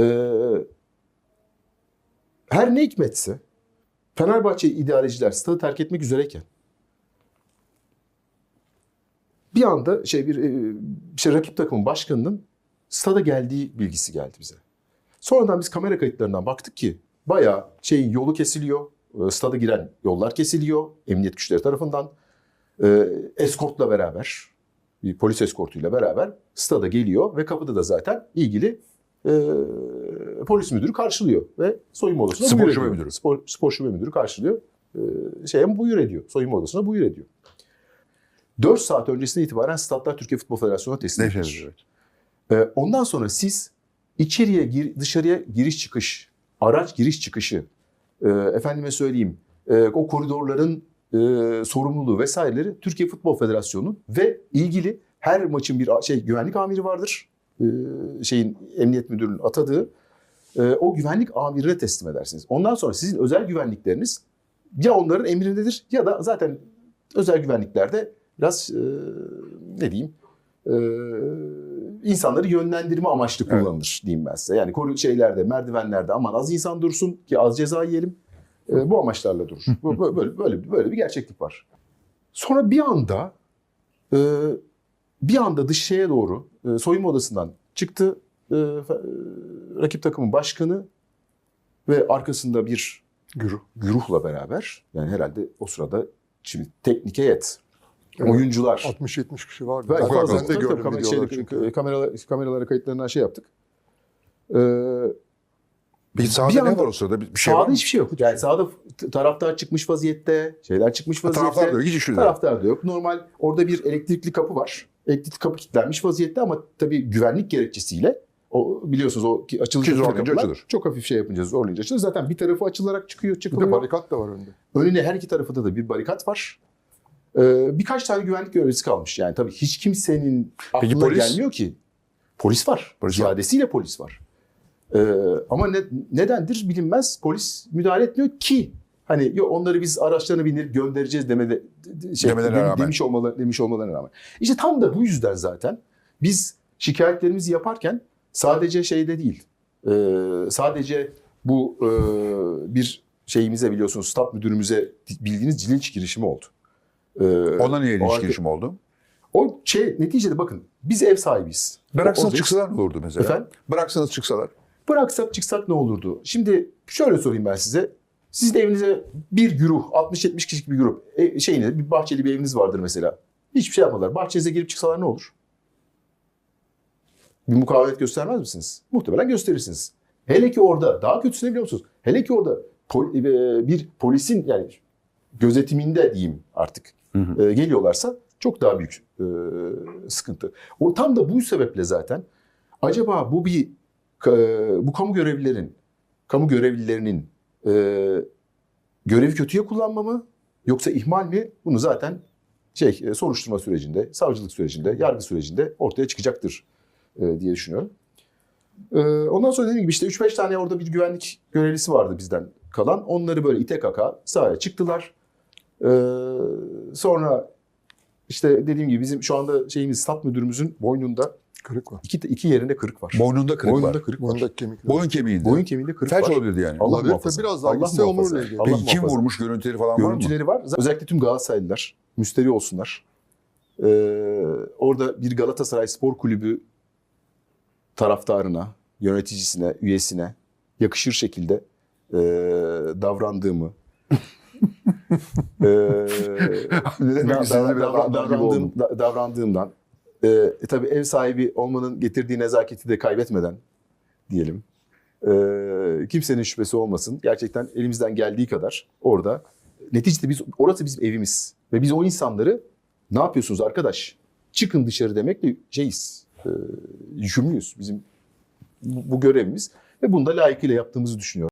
Ee, her ne hikmetse Fenerbahçe idareciler stadı terk etmek üzereyken bir anda şey bir e, şey rakip takımın başkanının stada geldiği bilgisi geldi bize. Sonradan biz kamera kayıtlarından baktık ki bayağı şeyin yolu kesiliyor. e, Stada giren yollar kesiliyor emniyet güçleri tarafından. E, eskortla beraber, bir polis eskortuyla beraber stada geliyor ve kapıda da zaten ilgili e, polis müdürü karşılıyor ve soyunma odasına Spor buyur şube ediyor. müdürü. Spor, spor şube müdürü karşılıyor. E, şeye buyur ediyor. Soyunma odasına buyur ediyor. 4 saat öncesinden itibaren statlar Türkiye Futbol Federasyonu'na teslim edilir. evet. Ee, Ondan sonra siz içeriye gir, dışarıya giriş çıkış, araç giriş çıkışı, e, efendime söyleyeyim e, o koridorların e, sorumluluğu vesaireleri Türkiye Futbol Federasyonu ve ilgili her maçın bir şey güvenlik amiri vardır. E, şeyin emniyet müdürünün atadığı e, o güvenlik amirine teslim edersiniz. Ondan sonra sizin özel güvenlikleriniz ya onların emrindedir ya da zaten özel güvenliklerde biraz e, ne diyeyim insanları yönlendirme amaçlı Evet. kullanılır diyeyim ben size. Yani koru şeylerde, merdivenlerde aman az insan dursun ki az ceza yiyelim. E, bu amaçlarla durur. Böyle, böyle, böyle bir gerçeklik var. Sonra bir anda e, bir anda dış şeye doğru e, soyunma odasından çıktı e, e, rakip takımın başkanı ve arkasında bir Güruh. güruhla beraber yani herhalde o sırada şimdi teknik heyet, Evet. oyuncular 60-70 kişi vardı. Belki Ben, fazla. ben de gördüm kamera, şeyde, çünkü. kameralar, kameralara kayıtlarından şey yaptık. Ee, Bir sahada Bir ne var o sırada? Bir şey var sahada mı? hiçbir şey yok. Yani sahada t- taraftar çıkmış vaziyette, şeyler çıkmış Ha, vaziyette. Taraftar da yok. Hiç. Taraftar da yok. Normal orada bir elektrikli kapı var. Elektrikli kapı kilitlenmiş vaziyette ama tabii güvenlik gerekçesiyle o biliyorsunuz o yapılan zorlayınca açılır. Çok hafif şey yapınca zorlayınca açılır. Zaten bir tarafı açılarak çıkıyor, Bir çıkılıyor. de barikat da var önde. Önüne her iki tarafında da bir barikat var. Ee, birkaç tane güvenlik görevlisi kalmış. Yani tabii hiç kimsenin Peki aklına polis? gelmiyor ki. Polis var. Polis var. Ziyadesiyle polis var. Ee, ama ne, nedendir bilinmez. Polis müdahale etmiyor ki. Hani yo, onları biz araçlarına binir göndereceğiz demede, şey, Demelerine dem- rağmen. demiş, olmalı, demiş olmalarına rağmen. İşte tam da bu yüzden zaten biz şikayetlerimizi yaparken sadece şeyde değil. e, sadece bu e, bir şeyimize biliyorsunuz stat müdürümüze bildiğiniz cilinç girişimi oldu. Ee, Ona niye o ilginç arka- girişim oldu? O şey neticede bakın biz ev sahibiyiz. Bıraksanız Oradayız. çıksalar ne olurdu mesela? Efendim? Bıraksanız çıksalar. Bıraksak çıksak ne olurdu? Şimdi şöyle sorayım ben size. Sizin evinize bir güruh, 60-70 kişilik bir grup, e, şeyiniz, bir bahçeli bir eviniz vardır mesela. Hiçbir şey yapmadılar. Bahçenize girip çıksalar ne olur? Bir mukavemet göstermez misiniz? Muhtemelen gösterirsiniz. Hele ki orada, daha kötüsü ne biliyor musunuz? Hele ki orada pol- e, bir polisin yani gözetiminde diyeyim artık e, geliyorlarsa çok daha büyük e, sıkıntı. O tam da bu sebeple zaten acaba bu bir ka- bu kamu görevlilerin kamu görevlilerinin e, görevi kötüye kullanma mı yoksa ihmal mi? Bunu zaten şey e, soruşturma sürecinde, savcılık sürecinde, yargı sürecinde ortaya çıkacaktır e, diye düşünüyorum. E, ondan sonra dediğim gibi işte 3-5 tane orada bir güvenlik görevlisi vardı bizden kalan. Onları böyle ite kaka sahaya çıktılar. E, sonra işte dediğim gibi bizim şu anda şeyimiz stat müdürümüzün boynunda Kırık var. iki, iki yerinde kırık var. Boynunda kırık Boynunda var. kırık var. Boyundaki kemikler. Boyun kemiğinde. Boyun kemiğinde kırık Felç var. olabilirdi yani. Allah Olabilir. muhafaza. Biraz daha Allah gitse omurla ilgili. Peki kim muhafaza. vurmuş görüntüleri falan var mı? Görüntüleri var. Özellikle tüm Galatasaraylılar müsteri olsunlar. Ee, orada bir Galatasaray Spor Kulübü taraftarına, yöneticisine, üyesine yakışır şekilde e, davrandığımı e, da- davrandığım davrandığımdan e, e, tabii ev sahibi olmanın getirdiği nezaketi de kaybetmeden diyelim. E, kimsenin şüphesi olmasın. Gerçekten elimizden geldiği kadar orada neticede biz orası bizim evimiz ve biz o insanları ne yapıyorsunuz arkadaş? Çıkın dışarı demekle şeyiz. E, yükümlüyüz. Bizim bu, bu görevimiz ve bunu da layıkıyla yaptığımızı düşünüyorum.